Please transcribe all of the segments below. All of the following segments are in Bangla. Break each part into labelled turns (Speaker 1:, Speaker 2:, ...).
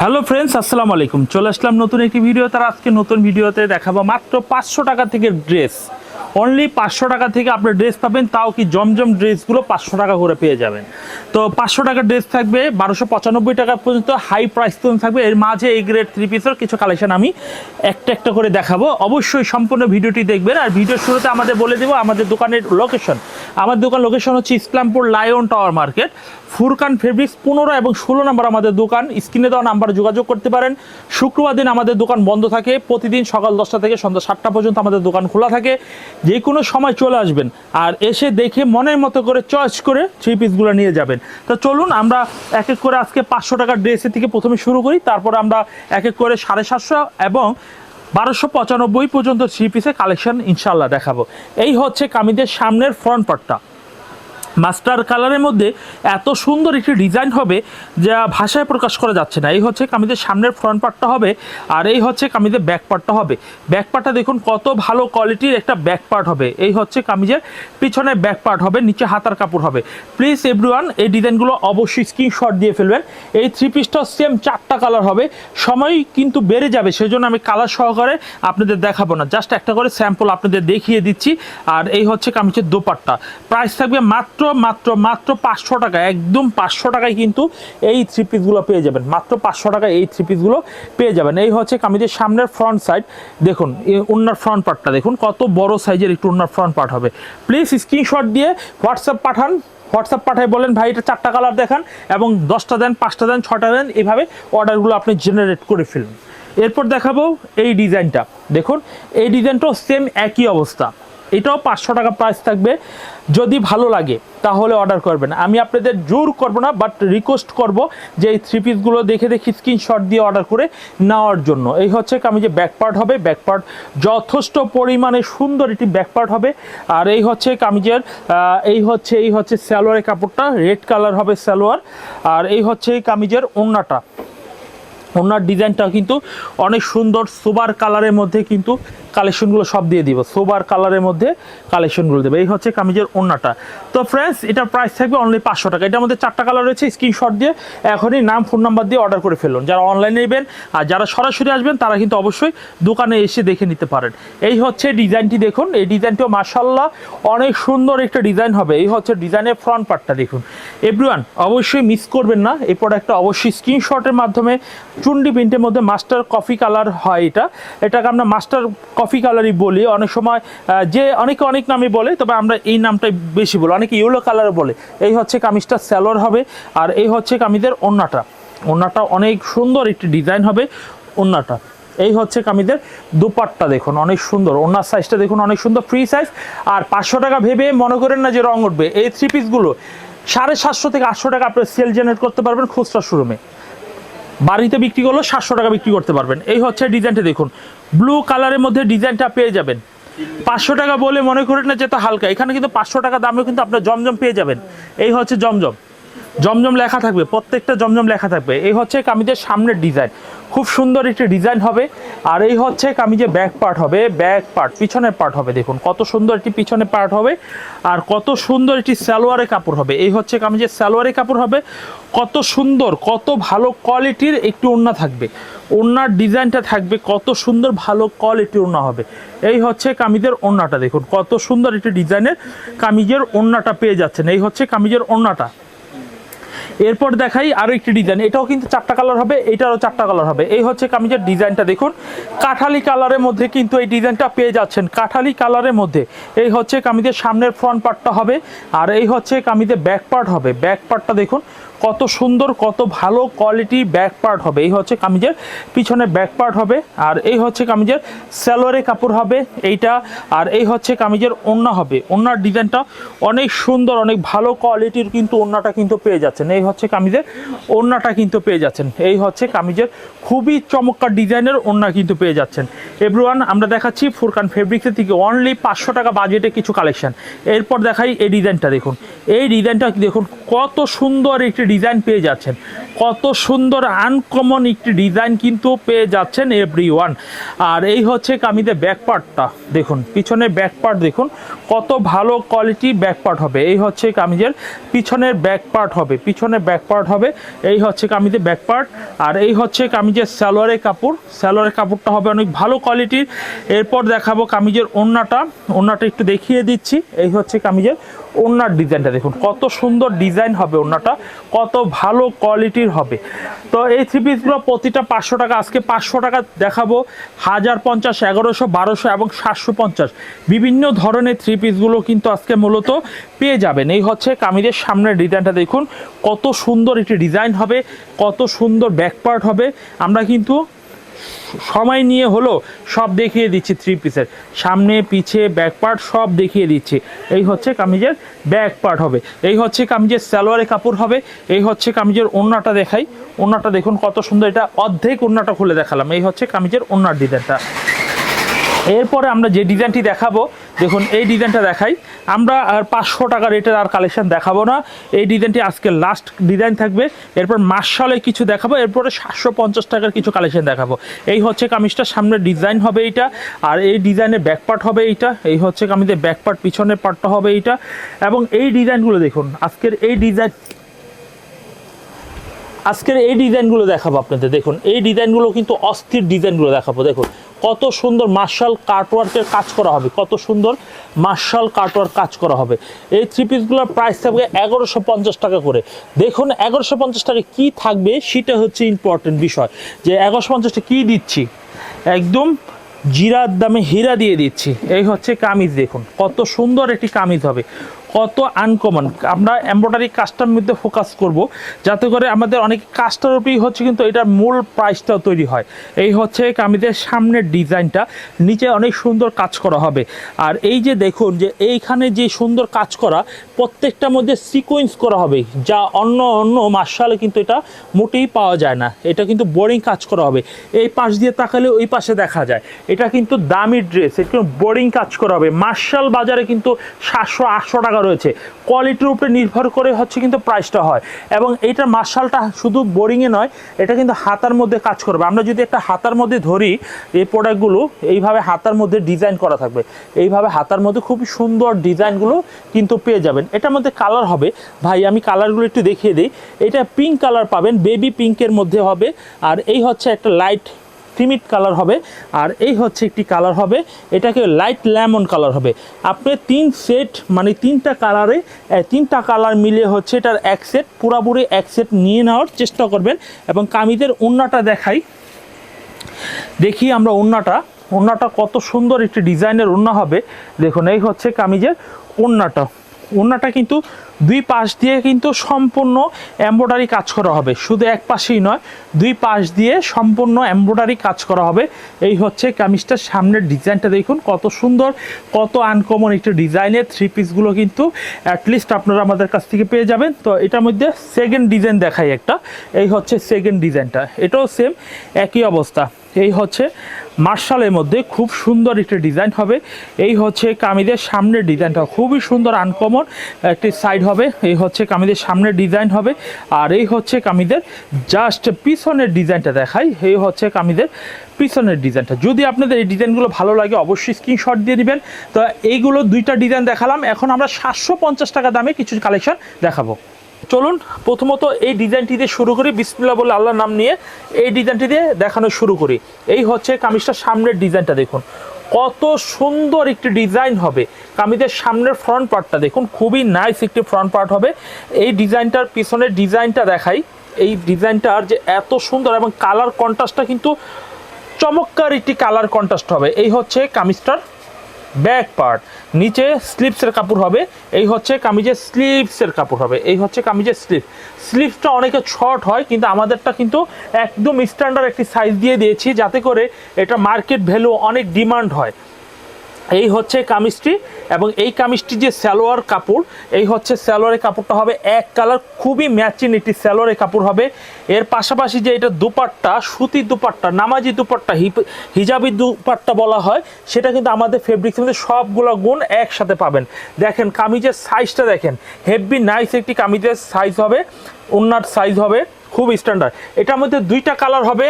Speaker 1: হ্যালো ফ্রেন্ডস আসসালামু আলাইকুম। চলে আসলাম নতুন একটি ভিডিও তার আজকে নতুন ভিডিওতে দেখাবো মাত্র পাঁচশো টাকা থেকে ড্রেস অনলি পাঁচশো টাকা থেকে আপনি ড্রেস পাবেন, তাও কি জমজম ড্রেসগুলো পাঁচশো টাকা করে পেয়ে যাবেন। তো পাঁচশো টাকার ড্রেস থাকবে, বারোশো পঁচানব্বই টাকা পর্যন্ত হাই প্রাইস পর্যন্ত থাকবে। এর মাঝে এই গ্রেড থ্রি পিসের কিছু কালেকশন আমি একটা একটা করে দেখাবো। অবশ্যই সম্পূর্ণ ভিডিওটি দেখবেন আর ভিডিওর শুরুতে আমাদের বলে দেবো আমাদের দোকানের লোকেশন আমার দোকান লোকেশন হচ্ছে Islampur lion tower market Furqan fabrics পনেরো এবং ষোলো নম্বর আমাদের দোকান। স্ক্রিনে দেওয়া নাম্বারে যোগাযোগ করতে পারেন। শুক্রবার দিন আমাদের দোকান বন্ধ থাকে। প্রতিদিন সকাল দশটা থেকে সন্ধ্যা সাতটা পর্যন্ত আমাদের দোকান খোলা থাকে। যে কোনো সময় চলে আসবেন আর এসে দেখে মনের মতো করে চয়েস করে থ্রি পিসগুলো নিয়ে যাবেন। তো চলুন, আমরা এক এক করে আজকে পাঁচশো টাকার ড্রেসের থেকে প্রথমে শুরু করি, তারপর আমরা এক এক করে সাড়ে সাতশো এবং বারোশো পঁচানব্বই পর্যন্ত থ্রি পিসের কালেকশন ইনশাল্লাহ দেখাবো। এই হচ্ছে কামিদের সামনের ফ্রন্ট পার্টটা মাস্টার কালারের মধ্যে এত সুন্দর একটি ডিজাইন হবে যা ভাষায় প্রকাশ করা যাচ্ছে না। এই হচ্ছে কামিজের সামনের ফ্রন্ট পার্টটা হবে আর এই হচ্ছে কামিজের ব্যাক পার্টটা হবে। ব্যাক পার্টটা দেখুন কত ভালো কোয়ালিটির একটা ব্যাক পার্ট হবে। এই হচ্ছে কামিজের পিছনে ব্যাক পার্ট হবে, নিচে হাতার কাপড় হবে। প্লিজ এভরিওয়ান এই ডিজাইনগুলো অবশ্যই স্ক্রিনশট দিয়ে ফেলবেন। এই থ্রি পিসটা সেম চারটা কালার হবে। সময় কিন্তু বেড়ে যাবে, সেজন্য আমি কালার সহকারে আপনাদের দেখাবো না। জাস্ট একটা করে স্যাম্পল আপনাদের দেখিয়ে দিচ্ছি। আর এই হচ্ছে কামিজের দোপাট্টা। প্রাইস থাকবে মাত্র মাত্র মাত্র পাঁচশো টাকা, একদম পাঁচশো টাকায় কিন্তু এই থ্রি পিসগুলো পেয়ে যাবেন। মাত্র পাঁচশো টাকায় এই থ্রি পিসগুলো পেয়ে যাবেন। এই হচ্ছে কামিজের সামনের ফ্রন্ট সাইড দেখুন উন্নার ফ্রন্ট পার্টটা দেখুন, কত বড় সাইজের একটু উন্নার ফ্রন্ট পার্ট হবে। প্লিজ স্ক্রিনশট দিয়ে হোয়াটসঅ্যাপ পাঠান। হোয়াটসঅ্যাপ পাঠায় বলেন, ভাই, এটা চারটা কালার দেখান এবং দশটা দেন, পাঁচটা দেন, ছটা দেন, এভাবে অর্ডারগুলো আপনি জেনারেট করে ফেলুন। এরপর দেখাবো এই ডিজাইনটা দেখুন, এই ডিজাইনটাও সেম একই অবস্থা। এটাও পাঁচশো টাকা প্রাইস থাকবে। যদি ভালো লাগে, তাহলে অর্ডার করবেন। আমি আপনাদের জোর করব না বাট রিকোয়েস্ট করব যে এই থ্রি পিসগুলো দেখে দেখে স্ক্রিনশট দিয়ে অর্ডার করে নেওয়ার জন্য। এই হচ্ছে আমি যে ব্যাক পার্ট হবে ব্যাকপার্ট যথেষ্ট পরিমাণে সুন্দর একটি ব্যাকপার্ট হবে। আর এই হচ্ছে কামিজের এই হচ্ছে এই হচ্ছে সালোয়ারের কাপড়টা রেড কালার হবে সালোয়ার। আর এই হচ্ছে এই কামিজের ওন্নাটা ওনার ডিজাইনটা কিন্তু অনেক সুন্দর সোবার কালারের মধ্যে কিন্তু কালেকশনগুলো সব দিয়ে দিব। সোবার কালারের মধ্যে কালেকশনগুলো দেবে। এই হচ্ছে কামিজের ওন্নাটা। তো ফ্রেন্ডস এটার প্রাইস থাকবে অনলি পাঁচশো টাকা। এটার মধ্যে চারটা কালার রয়েছে স্ক্রিনশট দিয়ে এখনই নাম ফোন নাম্বার দিয়ে অর্ডার করে ফেলুন। যারা অনলাইনে নেবেন আর যারা সরাসরি আসবেন, তারা কিন্তু অবশ্যই দোকানে এসে দেখে নিতে পারেন। এই হচ্ছে ডিজাইনটি দেখুন। এই ডিজাইনটিও মাসাল্লাহ অনেক সুন্দর একটা ডিজাইন হবে। এই হচ্ছে ডিজাইনের ফ্রন্ট পার্টটা দেখুন। এভরিওয়ান অবশ্যই মিস করবেন না। এই প্রোডাক্টটা অবশ্যই স্ক্রিনশটের মাধ্যমে চুন্ডি প্রিন্টের মধ্যে মাস্টার কফি কালার হয় এটা। এটাকে আমরা মাস্টার কফি কালারই বলি, অনেক সময় যে অনেকে অনেক নামে বলে, তবে আমরা এই নামটাই বেশি বলি। অনেকে ইয়েলো কালার বলে। এই হচ্ছে কামিজটা স্যালোয়ার হবে, আর এই হচ্ছে কামিজের ওন্নাটা। ওন্নাটা অনেক সুন্দর একটি ডিজাইন হবে ওন্নাটা। এই হচ্ছে কামিজের দুপাট্টা দেখুন, অনেক সুন্দর। ওনার সাইজটা দেখুন, অনেক সুন্দর ফ্রি সাইজ আর পাঁচশো টাকা ভেবে মনে করেন না যে রং উঠবে। এই থ্রি পিসগুলো সাড়ে সাতশো থেকে আটশো টাকা আপনি সেল জেনারেট করতে পারবেন খুচরা শোরুমে বাড়িতে বিক্রি করলে সাতশো টাকা বিক্রি করতে পারবেন। এই হচ্ছে ডিজাইনটা দেখুন। ব্লু কালারের মধ্যে ডিজাইনটা পেয়ে যাবেন। পাঁচশো টাকা বলে মনে করেন না যে তো হালকা। এখানে কিন্তু পাঁচশো টাকা দামে কিন্তু আপনার জমজম পেয়ে যাবেন। এই হচ্ছে জমজম। জমজম লেখা থাকবে, প্রত্যেকটা জমজম লেখা থাকবে। এই হচ্ছে কামিজের সামনের ডিজাইন। খুব সুন্দর একটি ডিজাইন হবে। আর এই হচ্ছে কামিজের ব্যাক পার্ট হবে, ব্যাক পার্ট, পিছনের পার্ট হবে, দেখুন। কত সুন্দর একটি পিছনের পার্ট হবে আর কত সুন্দর একটি সালোয়ারের কাপড় হবে। এই হচ্ছে কামিজের সালোয়ারের কাপড় হবে। কত সুন্দর, কত ভালো কোয়ালিটির একটি ওড়না থাকবে। ওড়নার ডিজাইনটা থাকবে কত সুন্দর ভালো কোয়ালিটির ওড়না হবে। এই হচ্ছে কামিজের ওড়নাটা, দেখুন। কত সুন্দর একটি ডিজাইনের কামিজের ওড়নাটা পেয়ে যাচ্ছেন। এই হচ্ছে কামিজের ওড়নাটা। এরপর দেখাই আরও একটি ডিজাইন এটাও কিন্তু চারটা কালার হবে এটারও চারটা কালার হবে। এই হচ্ছে কামিজের ডিজাইনটা দেখুন। কাঠালি কালারের মধ্যে কিন্তু এই ডিজাইনটা পেয়ে যাচ্ছেন। কাঠালি কালারের মধ্যে এই হচ্ছে কামিজের সামনের ফ্রন্ট পার্টটা হবে, আর এই হচ্ছে কামিজের ব্যাক পার্ট হবে। ব্যাক পার্টটা দেখুন কত সুন্দর, কত ভালো কোয়ালিটি ব্যাক পার্ট হবে। এই হচ্ছে কামিজের পিছনে ব্যাক পার্ট হবে, আর এই হচ্ছে কামিজের স্যালোয়ারে কাপড় হবে এইটা, আর এই হচ্ছে কামিজের ওড়না হবে। ওড়নার ডিজাইনটা অনেক সুন্দর, অনেক ভালো কোয়ালিটির কিন্তু ওড়নাটা কিন্তু পেয়ে যাচ্ছেন। এই হচ্ছে কামিজের ওড়নাটা কিন্তু পেয়ে যাচ্ছেন। এই হচ্ছে কামিজের খুবই চমৎকার ডিজাইনের ওড়না কিন্তু পেয়ে যাচ্ছেন। এভরিওয়ান আমরা দেখাচ্ছি ফুরকান ফেব্রিক্সের থেকে অনলি পাঁচশো টাকা বাজেটে কিছু কালেকশান এরপর দেখাই এই ডিজাইনটা দেখুন। এই ডিজাইনটা দেখুন, কত সুন্দর একটি ডিজাইন পেয়ে যাচ্ছেন। কত সুন্দর আনকমন একটি ডিজাইন কিন্তু পেয়ে যাচ্ছেন এভরি ওয়ান আর এই হচ্ছে কামিজের ব্যাক পার্টটা দেখুন, পিছনের ব্যাক পার্ট দেখুন, কত ভালো কোয়ালিটি ব্যাক পার্ট হবে। এই হচ্ছে কামিজের পিছনের ব্যাক পার্ট হবে। পিছনের ব্যাক পার্ট হবে, এই হচ্ছে কামিজের ব্যাক পার্ট আর এই হচ্ছে কামিজের সালোয়ারের কাপড়। সালোয়ারের কাপড়টা হবে অনেক ভালো কোয়ালিটির এরপর দেখাবো কামিজের ওড়নাটা ওড়নাটা একটু দেখিয়ে দিচ্ছি। এই হচ্ছে কামিজের ওড়নার ডিজাইনটা। দেখুন, কত সুন্দর ডিজাইন হবে ওড়নাটা কত ভালো কোয়ালিটির হবে। তো এই থ্রি পিসগুলো প্রতিটা পাঁচশো টাকা। আজকে পাঁচশো টাকা দেখাবো। হাজার পঞ্চাশ, এগারোশো, বারোশো এবং সাতশো পঞ্চাশ। বিভিন্ন ধরনের থ্রি পিসগুলো কিন্তু আজকে মূলত পেয়ে যাবেন। এই হচ্ছে কামিজের সামনের ডিজাইনটা। দেখুন, কত সুন্দর একটি ডিজাইন হবে। কত সুন্দর ব্যাকপার্ট হবে। আমরা কিন্তু সময় নিয়ে হলো, সব দেখিয়ে দিচ্ছি থ্রি পিসের সামনে, পিছে ব্যাক পার্ট সব দেখিয়ে দিচ্ছি। এই হচ্ছে কামিজের ব্যাক পার্ট হবে। এই হচ্ছে কামিজের সালোয়ারের কাপড় হবে। এই হচ্ছে কামিজের ওড়নাটা দেখাই। ওড়নাটা দেখুন কত সুন্দর, এটা অর্ধেক ওড়নাটা খুলে দেখালাম। এই হচ্ছে কামিজের ওনার ডিজাইনটা এরপরে আমরা যে ডিজাইনটি দেখাবো দেখুন, এই ডিজাইনটা দেখাই। আমরা আর পাঁচশো টাকা রেটের আর কালেকশন দেখাবো না। এই ডিজাইনটি আজকে লাস্ট ডিজাইন থাকবে। এরপর মার্শালে কিছু দেখাবো। এরপরে সাতশো পঞ্চাশ টাকার কিছু কালেকশন দেখাবো। এই হচ্ছে কামিজটার সামনে ডিজাইন হবে এইটা। আর এই ডিজাইনের ব্যাক পার্ট হবে এইটা। এই হচ্ছে কামিজের ব্যাক পার্ট পিছনের পার্টটা হবে এইটা। এবং এই ডিজাইনগুলো দেখুন, আজকের এই ডিজাইন আজকের এই ডিজাইনগুলো দেখাবো আপনাদের। দেখুন, এই ডিজাইনগুলো কিন্তু অস্থির ডিজাইনগুলো দেখাবো। দেখুন কত সুন্দর মার্শাল কার্টওয়ার্কের কাজ করা হবে, কত সুন্দর মার্শাল কার্টওয়ার্ক কাজ করা হবে। এই থ্রি পিসগুলোর প্রাইস থাকবে এগারোশো পঞ্চাশ টাকা করে। দেখুন, এগারোশো পঞ্চাশ টাকা কী থাকবে সেটা হচ্ছে ইম্পর্টেন্ট বিষয়, যে এগারোশো পঞ্চাশটা কী দিচ্ছি? একদম জিরার দামে হীরা দিয়ে দিচ্ছি। এই হচ্ছে কামিজ দেখুন, কত সুন্দর একটি কামিজ হবে। কত আনকমন আমরা এমব্রয়ডারি কাজটার মধ্যে ফোকাস করব, যাতে করে আমাদের অনেক কাজটার উপরেই হচ্ছে কিন্তু এটার মূল প্রাইসটাও তৈরি হয়। এই হচ্ছে কামিজের সামনের ডিজাইনটা, নিচে অনেক সুন্দর কাজ করা হবে। আর এই যে দেখুন যে এইখানে যে সুন্দর কাজ করা, প্রত্যেকটার মধ্যে সিকোয়েন্স করা হবে, যা অন্য অন্য মার্শালে কিন্তু এটা মোটেই পাওয়া যায় না। এটা কিন্তু বোরিং কাজ করা হবে। এই পাশ দিয়ে তাকালে ওই পাশে দেখা যায়। এটা কিন্তু দামি ড্রেস এটা বোরিং কাজ করা হবে। মার্শাল বাজারে কিন্তু সাতশো আটশো টাকা রয়েছে। কোয়ালিটির উপরে নির্ভর করে হচ্ছে কিন্তু প্রাইসটা হয়। এবং এইটার মার্শালটা শুধু বোরিংয়ে নয়, এটা কিন্তু হাতার মধ্যে কাজ করবে। আমরা যদি একটা হাতার মধ্যে ধরি, এই প্রোডাক্টগুলো এইভাবে হাতার মধ্যে ডিজাইন করা থাকবে। এইভাবে হাতার মধ্যে খুব সুন্দর ডিজাইনগুলো কিন্তু পেয়ে যাবেন। এটার মধ্যে কালার হবে। ভাই, আমি কালারগুলো একটু দেখিয়ে দিই। এটা পিঙ্ক কালার পাবেন। বেবি পিঙ্কের মধ্যে হবে। আর এই হচ্ছে একটা লাইট ক্রিমিট কালার হবে। আর এই হচ্ছে একটি কালার হবে। এটাকে লাইট লেমন কালার হবে। আপনি তিন সেট মানে তিনটা কালারে তিনটা কালার মিলিয়ে হচ্ছে এটার এক সেট পুরাপুরি এক সেট নিয়ে নেওয়ার চেষ্টা করবেন। এবং কামিজের ওন্নাটা দেখাই। দেখি আমরা ওন্নাটা। ওন্নাটা কত সুন্দর একটি ডিজাইনের ওন্না হবে। দেখুন, এই হচ্ছে কামিজের ওন্নাটা। ওন্নাটা কিন্তু দুই পাশ দিয়ে কিন্তু সম্পূর্ণ এমব্রয়ডারি কাজ করা হবে। শুধু এক পাশেই নয়, দুই পাশ দিয়ে সম্পূর্ণ এমব্রয়ডারি কাজ করা হবে। এই হচ্ছে কামিজটার সামনের ডিজাইনটা দেখুন, কত সুন্দর, কত আনকমন একটি ডিজাইনের থ্রি পিসগুলো কিন্তু অ্যাটলিস্ট আপনারা আমাদের কাছ থেকে পেয়ে যাবেন। তো এটার মধ্যে সেকেন্ড ডিজাইন দেখাই একটা, এই হচ্ছে সেকেন্ড ডিজাইনটা এটাও সেম একই অবস্থা। এই হচ্ছে মার্শালের মধ্যে খুব সুন্দর একটি ডিজাইন হবে। এই হচ্ছে কামিজের সামনের ডিজাইনটা, খুবই সুন্দর আনকমন একটি সাইড হবে। এই হচ্ছে কামিজের সামনের ডিজাইন হবে আর এই হচ্ছে কামিজের জাস্ট পিছনের ডিজাইনটা দেখাই। এই হচ্ছে কামিজের পিছনের ডিজাইনটা। যদি আপনাদের এই ডিজাইনগুলো ভালো লাগে অবশ্যই স্ক্রিনশট দিয়ে দিবেন। তো এইগুলো দুইটা ডিজাইন দেখালাম। এখন আমরা সাতশো পঞ্চাশ টাকা দামে কিছু কালেকশন দেখাবো। চলুন, প্রথমত এই ডিজাইনটি দিয়ে শুরু করি। বিসমিল্লা বলে আল্লাহর নাম নিয়ে এই ডিজাইনটি দিয়ে দেখানো শুরু করি। এই হচ্ছে কামিজটার সামনের ডিজাইনটা দেখুন। কত সুন্দর একটি ডিজাইন হবে। কামিজের সামনের ফ্রন্ট পার্টটা দেখুন, খুবই নাইস একটি ফ্রন্ট পার্ট হবে। এই ডিজাইনটার পিছনের ডিজাইনটা দেখাই। এই ডিজাইনটার যে এত সুন্দর এবং কালার কন্ট্রাস্টটা কিন্তু চমৎকার একটি কালার কন্ট্রাস্ট হবে। এই হচ্ছে কামিজটার ব্যাক পার্ট। নিচে স্লিপসের কাপড় হবে, এই হচ্ছে কামিজের স্লিপসের কাপড় হবে, এই হচ্ছে কামিজের স্লিপ। স্লিপসটা অনেকে শর্ট হয়, কিন্তু আমাদেরটা কিন্তু একদম স্ট্যান্ডার্ড একটি সাইজ দিয়ে দিয়েছি, যাতে করে এটা মার্কেট ভ্যালু অনেক ডিমান্ড হয়। এই হচ্ছে কামিজটি এবং এই কামিজটি যে সালোয়ার কাপড়, এই হচ্ছে সালোয়ারের কাপড়টা হবে এক কালার, খুবই ম্যাচিং একটি সালোয়ারের কাপড় হবে। এর পাশাপাশি যে এটা দুপাট্টা সুতির দুপাট্টা, নামাজি দুপাট্টা হিজাবি দুপাট্টা বলা হয়, সেটা কিন্তু আমাদের ফেব্রিক্সের মধ্যে সবগুলো গুণ একসাথে পাবেন। দেখেন, কামিজের সাইজটা দেখেন হেভি নাইস একটি কামিজের সাইজ হবে। ওনার সাইজ হবে, খুব স্ট্যান্ডার্ড এটার মধ্যে দুইটা কালার হবে,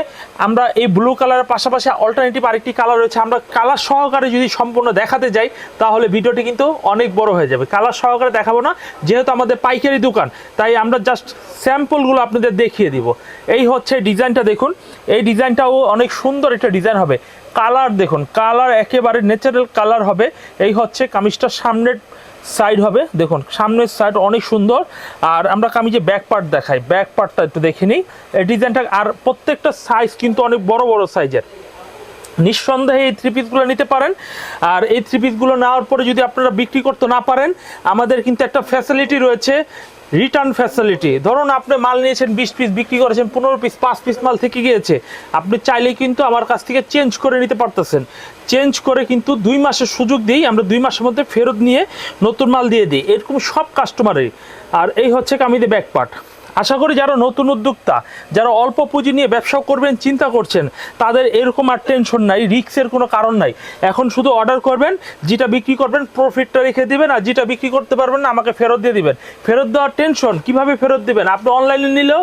Speaker 1: আমরা এই ব্লু কালারের পাশাপাশি অল্টারনেটিভ আরেকটি কালার রয়েছে। আমরা কালার সহকারে যদি সম্পূর্ণ দেখাতে যাই, তাহলে ভিডিওটি কিন্তু অনেক বড় হয়ে যাবে। কালার সহকারে দেখাবো না, যেহেতু আমাদের পাইকারি দোকান, তাই আমরা জাস্ট স্যাম্পলগুলো আপনাদের দেখিয়ে দিব। এই হচ্ছে ডিজাইনটা দেখুন। এই ডিজাইনটাও অনেক সুন্দর একটা ডিজাইন হবে। কালার দেখুন কালার একেবারে ন্যাচারাল কালার হবে। এই হচ্ছে কামিজটার সামনের সাইড হবে। দেখুন, সামনের সাইড অনেক সুন্দর। আর আমরা আমি যে ব্যাক পার্ট দেখাই ব্যাক পার্টটা একটু দেখে নিই। এই ডিজাইনটা আর প্রত্যেকটা সাইজ কিন্তু অনেক বড় বড় সাইজের নিঃসন্দেহে এই থ্রি পিসগুলো নিতে পারেন। আর এই থ্রি পিসগুলো নেওয়ার পরে যদি আপনারা বিক্রি করতে না পারেন, আমাদের কিন্তু একটা ফ্যাসিলিটি রয়েছে রিটার্ন ফ্যাসিলিটি ধরুন আপনি মাল নিয়েছেন, বিশ পিস বিক্রি করেছেন, পনেরো পিস পাঁচ পিস মাল থেকে গিয়েছে। আপনি চাইলে কিন্তু আমার কাছ থেকে চেঞ্জ করে নিতে পারতেছেন। চেঞ্জ করে কিন্তু দুই মাসের সুযোগ দিই আমরা দুই মাসের মধ্যে ফেরত নিয়ে নতুন মাল দিয়ে দিই। এরকম সব কাস্টমারেরই আর এই হচ্ছে কামিদের ব্যাক পার্ট আশা করি যারা নতুন উদ্যোক্তা, যারা অল্প পুঁজি নিয়ে ব্যবসা করবেন, চিন্তা করছেন, তাদের এরকম আর টেনশন নাই রিক্সের কোনো কারণ নাই। এখন শুধু অর্ডার করবেন, যেটা বিক্রি করবেন প্রফিটটা রেখে দিবেন, আর যেটা বিক্রি করতে পারবেন না, আমাকে ফেরত দিয়ে দিবেন। ফেরত দেওয়ার টেনশন কীভাবে ফেরত দিবেন? আপনি অনলাইনে নিলেও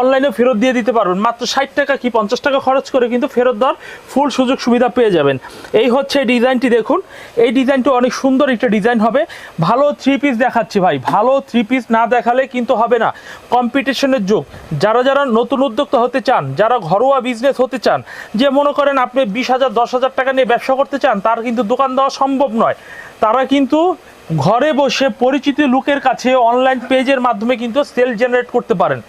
Speaker 1: অনলাইনে ফেরত দিয়ে দিতে পারবেন। মাত্র ষাট টাকা কি পঞ্চাশ টাকা খরচ করে কিন্তু ফেরত দেওয়ার ফুল সুযোগ সুবিধা পেয়ে যাবেন। এই হচ্ছে এই ডিজাইনটি দেখুন। এই ডিজাইনটি অনেক সুন্দর একটা ডিজাইন হবে। ভালো থ্রি পিস দেখাচ্ছি ভাই। ভালো থ্রি পিস না দেখালে কিন্তু হবে না। কম্পিটিশনের যুগ। যারা যারা নতুন উদ্যোক্তা হতে চান, যারা ঘরোয়া বিজনেস হতে চান, যে মনে করেন আপনি বিশ হাজার, দশ হাজার টাকা নিয়ে ব্যবসা করতে চান, তার কিন্তু দোকান দেওয়া সম্ভব নয়। তারা কিন্তু ঘরে বসে পরিচিত লোকের কাছে অনলাইন পেজের মাধ্যমে কিন্তু সেল জেনারেট করতে পারেন।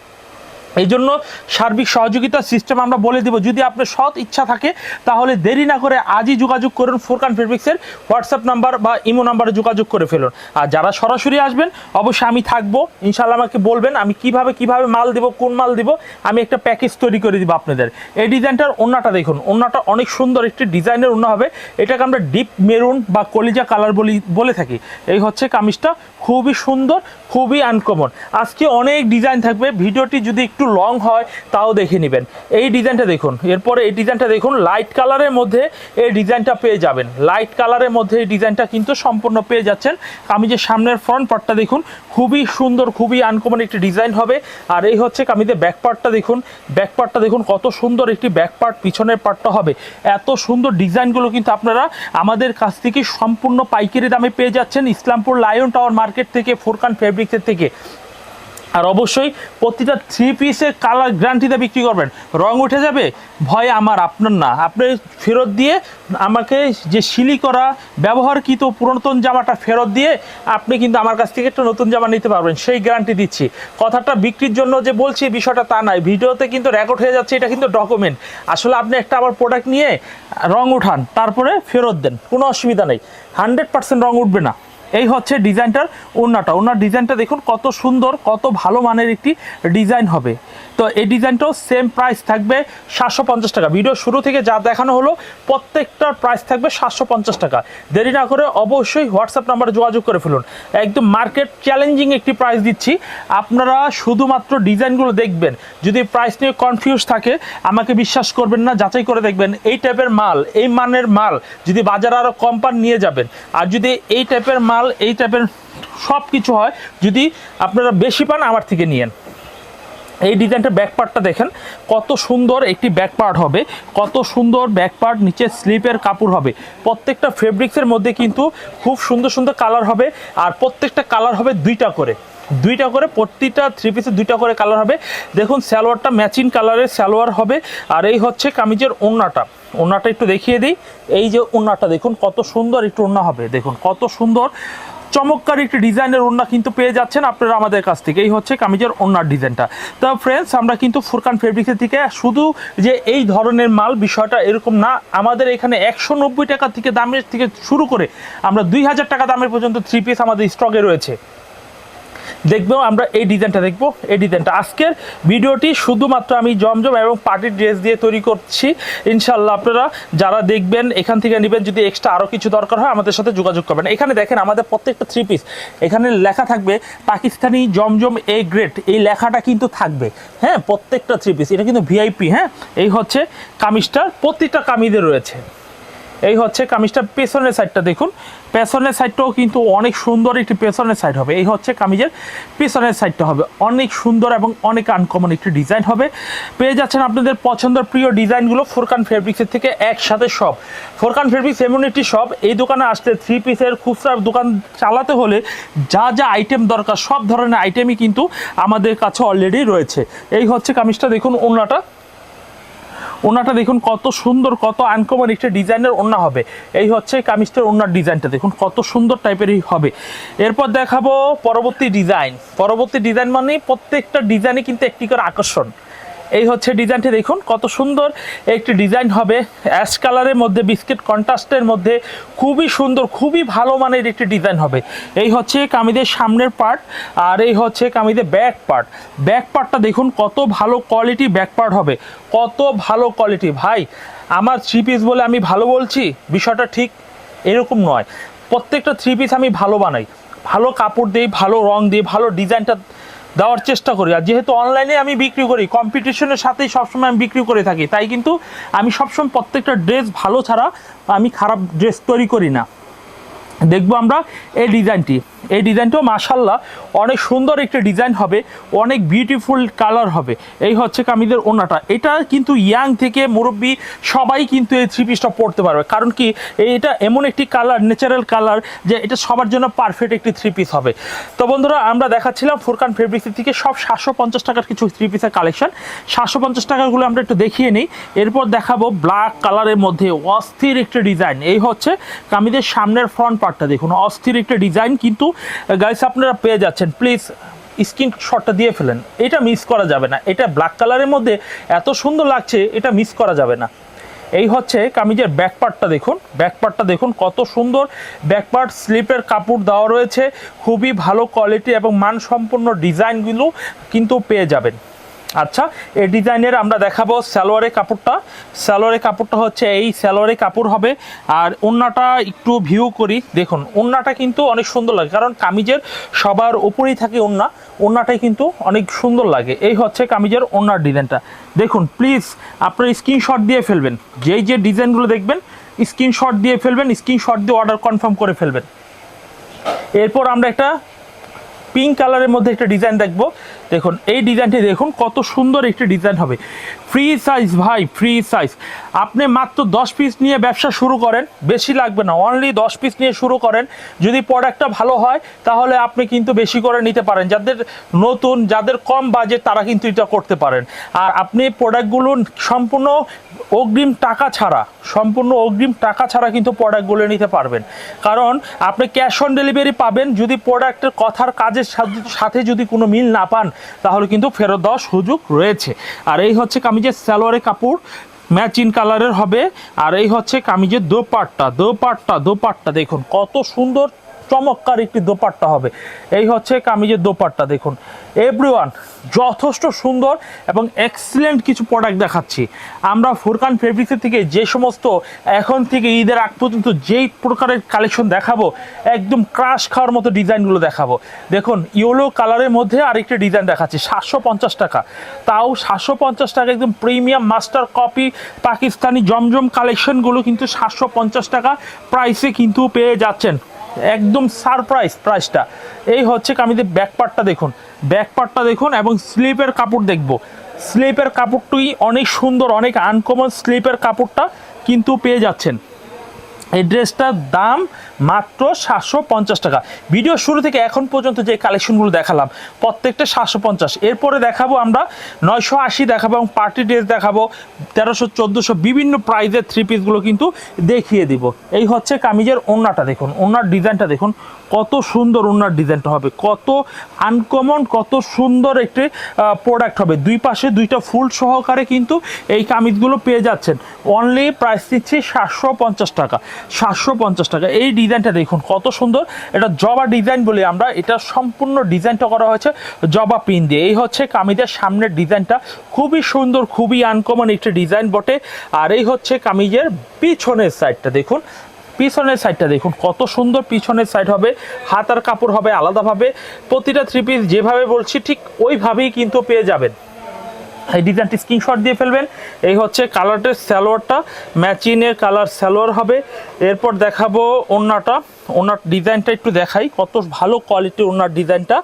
Speaker 1: এই জন্য সার্বিক সহযোগিতা সিস্টেম আমরা বলে দেব। যদি আপনার সৎ ইচ্ছা থাকে, তাহলে দেরি না করে আজই যোগাযোগ করুন ফোরকান ফেব্রিক্সের হোয়াটসঅ্যাপ নাম্বার বা ইমো নাম্বারে যোগাযোগ করে ফেলুন। আর যারা সরাসরি আসবেন, অবশ্যই আমি থাকব। ইনশাল্লাহ আমাকে বলবেন, আমি কীভাবে কীভাবে মাল দেবো, কোন মাল দিব, আমি একটা প্যাকেজ তৈরি করে দিব আপনাদের। এই ডিজাইনটার ওন্নাটা দেখুন, ওন্নাটা অনেক সুন্দর একটি ডিজাইনের ওন্না হবে। এটাকে আমরা ডিপ মেরুন বা কলিজা কালার বলি, বলে থাকি। এই হচ্ছে কামিজটা, খুবই সুন্দর, খুবই আনকমন আজকে অনেক ডিজাইন থাকবে। ভিডিওটি যদি একটু লং হয়, তাও দেখে নেবেন। এই ডিজাইনটা দেখুন, এরপরে এই ডিজাইনটা দেখুন লাইট কালারের মধ্যে এই ডিজাইনটা পেয়ে যাবেন। লাইট কালারের মধ্যে এই ডিজাইনটা কিন্তু সম্পূর্ণ পেয়ে যাচ্ছেন। কামিজের সামনের ফ্রন্ট পার্টটা দেখুন, খুবই সুন্দর, খুবই আনকমন একটি ডিজাইন হবে। আর এই হচ্ছে কামিজের ব্যাক পার্টটা দেখুন ব্যাক পার্টটা দেখুন, কত সুন্দর একটি ব্যাক পার্ট পিছনের পার্টটা হবে। এত সুন্দর ডিজাইনগুলো কিন্তু আপনারা আমাদের কাছ থেকে সম্পূর্ণ পাইকারি দামে পেয়ে যাচ্ছেন ইসলামপুর লায়ন টাওয়ার মার্কেট থেকে ফোরকান ফেব্রিক্সের থেকে। আর অবশ্যই প্রতিটা থ্রি পিসের কালার গ্যারান্টিতে বিক্রি করবেন। রং উঠে যাবে, ভয় আমার, আপনার না। আপনি ফেরত দিয়ে আমাকে যে শিলি করা, ব্যবহারকৃত পুরাতন জামাটা ফেরত দিয়ে আপনি কিন্তু আমার কাছ থেকে একটা নতুন জামা নিতে পারবেন, সেই গ্যারান্টি দিচ্ছি। কথাটা বিক্রির জন্য যে বলছি, বিষয়টা তা নয়। ভিডিওতে কিন্তু রেকর্ড হয়ে যাচ্ছে, এটা কিন্তু ডকুমেন্ট আসলে আপনি একটা আবার প্রোডাক্ট নিয়ে রং উঠান, তারপরে ফেরত দেন, কোনো অসুবিধা নেই। হান্ড্রেড পার্সেন্ট রং উঠবে না। এই হচ্ছে ডিজাইনটার ওনাটা ওনার ডিজাইনটা দেখুন কত সুন্দর, কত ভালো মানের একটি ডিজাইন হবে। তো এই ডিজাইনটাও সেম প্রাইস থাকবে সাতশো পঞ্চাশ টাকা। ভিডিও শুরু থেকে যা দেখানো হলো, প্রত্যেকটার প্রাইস থাকবে সাতশো পঞ্চাশ টাকা। দেরি না করে অবশ্যই হোয়াটসঅ্যাপ নাম্বারে যোগাযোগ করে ফেলুন। একদম মার্কেট চ্যালেঞ্জিং একটি প্রাইস দিচ্ছি। আপনারা শুধুমাত্র ডিজাইনগুলো দেখবেন। যদি প্রাইস নিয়ে কনফিউজ থাকে, আমাকে বিশ্বাস করবেন না, যাচাই করে দেখবেন। এই টাইপের মাল, এই মানের মাল যদি বাজারে আরও কম পান নিয়ে যাবেন। আর যদি এই টাইপের মাল এই টাইপের সব কিছু হয়। যদি আপনারা বেশি পান, আমার থেকে নিয়েন। এই ডিজাইনটা ব্যাক পার্টটা দেখেন, কত সুন্দর একটি ব্যাক পার্ট হবে, কত সুন্দর ব্যাক পার্ট নিচে স্লিপের কাপড় হবে। প্রত্যেকটা ফেব্রিক্সের মধ্যে কিন্তু খুব সুন্দর সুন্দর কালার হবে, আর প্রত্যেকটা কালার হবে দুইটা করে। দুইটা করে, প্রতিটা থ্রি পিসে দুইটা করে কালার হবে। দেখুন, সালোয়ারটা ম্যাচিং কালারের সালোয়ার হবে, আর এই হচ্ছে কামিজের ওন্নাটা ওন্নাটা একটু দেখিয়ে দিই। এই যে ওন্নাটা দেখুন, কত সুন্দর একটু ওন্না হবে। দেখুন, কত সুন্দর, চমৎকার একটি ডিজাইনের ওড়না কিন্তু পেয়ে যাচ্ছেন আপনারা আমাদের কাছ থেকে। এই হচ্ছে কামিজের ওড়নার ডিজাইনটা। তো ফ্রেন্ডস আমরা কিন্তু ফুরকান ফেব্রিক্সের থেকে শুধু যে এই ধরনের মাল বিষয়টা এরকম না, আমাদের এখানে একশো নব্বই টাকা থেকে দামের থেকে শুরু করে আমরা দুই হাজার টাকা দামের পর্যন্ত থ্রি পিস আমাদের স্টকে রয়েছে। দেখব, আমরা এই ডিজাইনটা দেখব। এই ডিজাইনটা আজকের ভিডিওটি শুধুমাত্র আমি জমজম এবং পার্টির ড্রেস দিয়ে তৈরি করছি। ইনশাল্লাহ আপনারা যারা দেখবেন, এখান থেকে নেবেন, যদি এক্সট্রা আরও কিছু দরকার হয়, আমাদের সাথে যোগাযোগ করবেন। এখানে দেখেন, আমাদের প্রত্যেকটা থ্রি পিস এখানে লেখা থাকবে, পাকিস্তানি জমজম এ গ্রেড এই লেখাটা কিন্তু থাকবে। হ্যাঁ প্রত্যেকটা থ্রি পিস এটা কিন্তু ভিআইপি হ্যাঁ? এই হচ্ছে কামিজটা প্রতিটা কামিজে রয়েছে। এই হচ্ছে কামিজটা পেছনের সাইডটা দেখুন। পেছনের সাইডটাও কিন্তু অনেক সুন্দর একটি পেছনের সাইড হবে। এই হচ্ছে কামিজের পেছনের সাইডটা হবে। অনেক সুন্দর এবং অনেক আনকমন একটি ডিজাইন হবে। পেয়ে যাচ্ছেন আপনাদের পছন্দের প্রিয় ডিজাইনগুলো ফোরকান ফেব্রিক্সের থেকে একসাথে সব। ফোরকান ফেব্রিক্স এমন একটি শপ এই দোকানে আসলে থ্রি পিসের খুচরা দোকান চালাতে হলে যা যা আইটেম দরকার, সব ধরনের আইটেমই কিন্তু আমাদের কাছে অলরেডি রয়েছে। এই হচ্ছে কামিজটা দেখুন ওনাটা ওনাটা দেখুন কত সুন্দর, কত আনকমন একটা ডিজাইনের ওনা হবে। এই হচ্ছে কামিস্টের ওনার ডিজাইনটা, দেখুন কত সুন্দর টাইপেরই হবে। এরপর দেখাবো পরবর্তী ডিজাইন। পরবর্তী ডিজাইন মানে প্রত্যেকটা ডিজাইনে কিন্তু একটি করে আকর্ষণ। এই হচ্ছে ডিজাইনটি দেখুন, কত সুন্দর একটি ডিজাইন হবে। অ্যাশ কালারের মধ্যে, বিস্কিট কন্ট্রাস্টের মধ্যে খুবই সুন্দর, খুবই ভালো মানের একটি ডিজাইন হবে। এই হচ্ছে কামিদের সামনের পার্ট আর এই হচ্ছে কামিদের ব্যাক পার্ট। ব্যাক পার্টটা দেখুন, কত ভালো কোয়ালিটি ব্যাক পার্ট হবে। কত ভালো কোয়ালিটি। ভাই, আমার থ্রি পিস বলে আমি ভালো বলছি? বিষয়টা ঠিক এরকম নয়। প্রত্যেকটা থ্রি পিস আমি ভালো বানাই। ভালো কাপড় দিই, ভালো রং দিই, ভালো ডিজাইনটা দেওয়ার চেষ্টা করি। আর যেহেতু অনলাইনে আমি বিক্রি করি কম্পিটিশনের সাথেই সবসময় আমি বিক্রি করে থাকি, তাই কিন্তু আমি সবসময় প্রত্যেকটা ড্রেস ভালো ছাড়া আমি খারাপ ড্রেস তৈরি করি না। দেখব আমরা এই ডিজাইনটি এই ডিজাইনটাও মাশাল্লাহ অনেক সুন্দর একটা ডিজাইন হবে, অনেক বিউটিফুল কালার হবে। এই হচ্ছে কামিদের ওনাটা এটা কিন্তু ইয়াং থেকে মুরব্বী সবাই কিন্তু এই থ্রি পিসটা পড়তে পারবে। কারণ কি এটা এমন একটি কালার ন্যাচারাল কালার যে এটা সবার জন্য পারফেক্ট একটি থ্রি পিস হবে। তো বন্ধুরা, আমরা দেখাচ্ছিলাম ফুরকান ফেব্রিক্সের থেকে সব সাতশো পঞ্চাশ টাকার কিছু থ্রি পিসের কালেকশন সাতশো পঞ্চাশ টাকাগুলো আমরা একটু দেখিয়ে নিই। এরপর দেখাবো ব্ল্যাক কালারের মধ্যে অস্থির একটা ডিজাইন এই হচ্ছে কামিদের সামনের ফ্রন্ট পার্টটা দেখুন, অস্থির একটা ডিজাইন কিন্তু গাইস আপনারা পেয়ে যাচ্ছেন। প্লিজ স্ক্রিন শটটা দিয়ে ফেলেন। এটা মিস করা যাবে না। এটা ব্ল্যাক কালারের মধ্যে এত সুন্দর লাগছে, এটা মিস করা যাবে না। এই হচ্ছে কামিজের ব্যাকপার্টটা দেখুন। ব্যাকপার্টটা দেখুন, কত সুন্দর। ব্যাকপার্ট স্লিপের কাপড় দেওয়া রয়েছে। খুবই ভালো কোয়ালিটি এবং মানসম্পন্ন ডিজাইনগুলো কিন্তু পেয়ে যাবেন। আচ্ছা এই ডিজাইনের আমরা দেখাবো সালোয়ারের কাপড়টা। সালোয়ারের কাপড়টা হচ্ছে এই সালোয়ারের কাপড় হবে। আর ওন্নাটা একটু ভিউ করি। দেখুন, ওন্নাটা কিন্তু অনেক সুন্দর লাগে, কারণ কামিজের সবার উপরেই থাকে ওন্না। ওন্নাটাই কিন্তু অনেক সুন্দর লাগে। এই হচ্ছে কামিজের ওন্নার ডিজাইনটা। দেখুন প্লিজ আপনার স্ক্রিনশট দিয়ে ফেলবেন। যেই যে ডিজাইনগুলো দেখবেন স্ক্রিনশট দিয়ে ফেলবেন স্ক্রিনশট দিয়ে অর্ডার কনফার্ম করে ফেলবেন। এরপর আমরা একটা পিঙ্ক কালারের মধ্যে একটা ডিজাইন দেখব। দেখুন, এই ডিজাইনটি দেখুন, কত সুন্দর একটি ডিজাইন হবে। ফ্রি সাইজ ভাই ফ্রি সাইজ আপনি মাত্র দশ পিস নিয়ে ব্যবসা শুরু করেন, বেশি লাগবে না অনলি দশ পিস নিয়ে শুরু করেন। যদি প্রোডাক্টটা ভালো হয়, তাহলে আপনি কিন্তু বেশি করে নিতে পারেন। যাদের নতুন, যাদের কম বাজেট তারা কিন্তু এটা করতে পারেন। আর আপনি প্রোডাক্টগুলো সম্পূর্ণ অগ্রিম টাকা ছাড়া, সম্পূর্ণ অগ্রিম টাকা ছাড়া কিন্তু প্রোডাক্টগুলো নিতে পারবেন। কারণ, আপনি ক্যাশ অন ডেলিভারি পাবেন। যদি প্রোডাক্টের কথার কাজের সাথে- সাথে যদি কোনো মিল না পান তাহলে কিন্তু ফেরত দেওয়ার সুযোগ রয়েছে। আর এই হচ্ছে কামিজের সালোয়ারের কাপড়, ম্যাচিং কালারের হবে। আর এই হচ্ছে কামিজের দোপাট্টা দোপাট্টা দোপাট্টা দেখুন কত সুন্দর চমৎকার একটি দোপাট্টা হবে। এই হচ্ছে কামিজের দোপাট্টা, দেখুন। এভরিওয়ান যথেষ্ট সুন্দর এবং এক্সিলেন্ট কিছু প্রোডাক্ট দেখাচ্ছি। আমরা ফুরকান ফেব্রিক্সের থেকে যে সমস্ত এখন থেকে ঈদের আগ পর্যন্ত যেই প্রকারের কালেকশন দেখাবো, একদম ক্রাশ খাওয়ার মতো ডিজাইনগুলো দেখাবো। দেখুন ইয়েলো কালারের মধ্যে আরেকটি ডিজাইন দেখাচ্ছি, সাতশো পঞ্চাশ টাকা। তাও সাতশো পঞ্চাশ টাকা একদম premium master copy Pakistani Zamzam কালেকশনগুলো কিন্তু সাতশো পঞ্চাশ টাকা প্রাইসে কিন্তু পেয়ে যাচ্ছেন। একদম সারপ্রাইজ প্রাইসটা এই হচ্ছে কামিদের ব্যাক পার্টটা দেখুন। ব্যাক পার্টটা দেখুন এবং স্লিপের কাপড় দেখব। স্লিপের কাপড়টুই অনেক সুন্দর, অনেক আনকমন স্লিপের কাপড়টা কিন্তু পেয়ে যাচ্ছেন। এই ড্রেসটার দাম মাত্র সাতশো পঞ্চাশ টাকা। ভিডিও শুরু থেকে এখন পর্যন্ত যে কালেকশনগুলো দেখালাম, প্রত্যেকটা সাতশো পঞ্চাশ। এরপরে দেখাবো আমরা নয়শো আশি দেখাবো এবং পার্টি ড্রেস দেখাবো, তেরোশো চোদ্দোশো বিভিন্ন প্রাইজের থ্রি পিসগুলো কিন্তু দেখিয়ে দিব। এই হচ্ছে কামিজের ওন্নাটা দেখুন ওন্নার ডিজাইনটা দেখুন, কত সুন্দর ওনার ডিজাইনটা হবে, কত আনকমন কত সুন্দর একটি প্রোডাক্ট হবে। দুই পাশে দুইটা ফুল সহকারে কিন্তু এই কামিজগুলো পেয়ে যাচ্ছেন। অনলি প্রাইস দিচ্ছি সাতশো পঞ্চাশ টাকা, সাতশো পঞ্চাশ টাকা। এই ডিজাইন ডিজাইনটা দেখুন, কত সুন্দর। এটা জবা ডিজাইন বলি আমরা, এটা সম্পূর্ণ ডিজাইনটা করা হয়েছে জবা পিন দিয়ে। এই হচ্ছে কামিজের সামনের ডিজাইনটা, খুবই সুন্দর, খুবই আনকমন একটি ডিজাইন বটে। আর এই হচ্ছে কামিজের পিছনের সাইডটা দেখুন, পিছনের সাইডটা দেখুন, কত সুন্দর পিছনের সাইড হবে, হাতার কাপড় হবে আলাদাভাবে, প্রতিটা থ্রি পিস যেভাবে বলছি ঠিক ওইভাবেই কিন্তু পেয়ে যাবেন। এই ডিজাইনটি স্ক্রিনশট দিয়ে ফেলবেন। এই হচ্ছে কালারটের স্যালোয়ারটা ম্যাচিনের কালার স্যালোয়ার হবে। এরপর দেখাবো ওনাটা ওনার ডিজাইনটা একটু দেখাই, কত ভালো কোয়ালিটির ওনার ডিজাইনটা।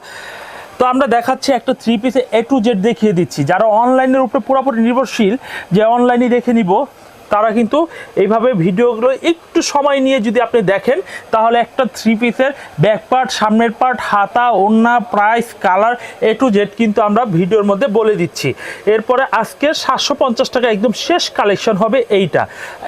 Speaker 1: তো আমরা দেখাচ্ছি একটা থ্রি পিসে এ টু জেড দেখিয়ে দিচ্ছি। যারা অনলাইনের উপরে পুরোপুরি নির্ভরশীল, যে অনলাইনে দেখে নিব। তারা কিন্তু এইভাবে ভিডিওগুলো একটু সময় নিয়ে যদি আপনি দেখেন, তাহলে একটা থ্রি পিসের ব্যাক পার্ট সামনের পার্ট হাতা, ওড়না price colour A to Z কিন্তু আমরা ভিডিওর মধ্যে বলে দিচ্ছি। এরপরে আজকে সাতশো পঞ্চাশ টাকা একদম শেষ কালেকশন হবে এইটা।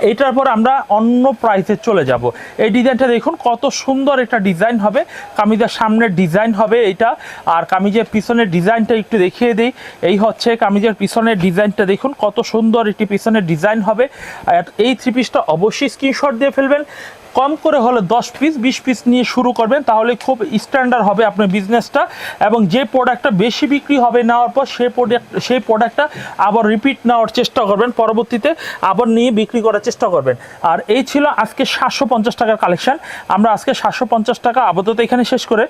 Speaker 1: এইটার পর আমরা অন্য প্রাইসে চলে যাব। এই ডিজাইনটা দেখুন, কত সুন্দর একটা ডিজাইন হবে। কামিজের সামনের ডিজাইন হবে এইটা। আর কামিজের পিছনের ডিজাইনটা একটু দেখিয়ে দিই। এই হচ্ছে কামিজের পিছনের ডিজাইনটা দেখুন, কত সুন্দর একটি পিছনের ডিজাইন হবে। এই থ্রি পিসটা অবশ্যই স্ক্রিনশট দিয়ে ফেলবেন। কম করে হলে দশ পিস বিশ পিস নিয়ে শুরু করবেন, তাহলে খুব স্ট্যান্ডার্ড হবে আপনার বিজনেসটা এবং যে প্রোডাক্টটা বেশি বিক্রি হবে নেওয়ার পর সেই প্রোডাক্ট সেই প্রোডাক্টটা আবার রিপিট নেওয়ার চেষ্টা করবেন পরবর্তীতে, আবার নিয়ে বিক্রি করার চেষ্টা করবেন। আর এই ছিল আজকে সাতশো পঞ্চাশ টাকার কালেকশন আমরা আজকে সাতশো পঞ্চাশ টাকা আপাতত এখানে শেষ করে